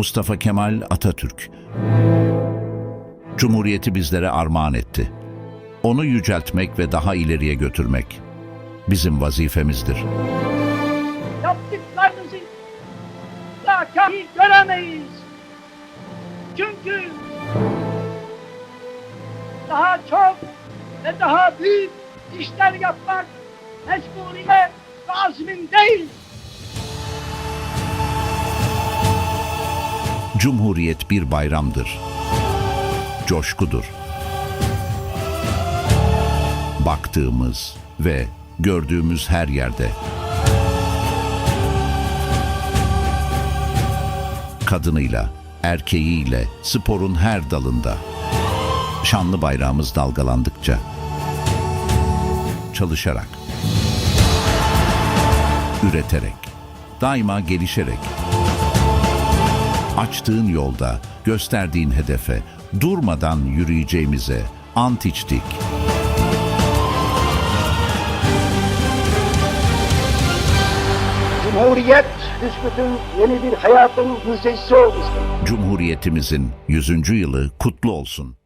Mustafa Kemal Atatürk. Cumhuriyeti bizlere armağan etti. Onu yüceltmek ve daha ileriye götürmek bizim vazifemizdir. yaptıklarınızı daha kafi göremeyiz. Çünkü daha çok ve daha büyük işler yapmak mecburiyet ve azmindeyiz. Cumhuriyet bir bayramdır. Coşkudur. Baktığımız ve gördüğümüz her yerde. Kadınıyla, erkeğiyle, sporun her dalında. Şanlı bayrağımız dalgalandıkça. Çalışarak. Üreterek. Daima gelişerek açtığın yolda, gösterdiğin hedefe, durmadan yürüyeceğimize ant içtik. Cumhuriyet büsbütün yeni bir hayatın müjdecisi olmuştur. Cumhuriyetimizin 100. yılı kutlu olsun.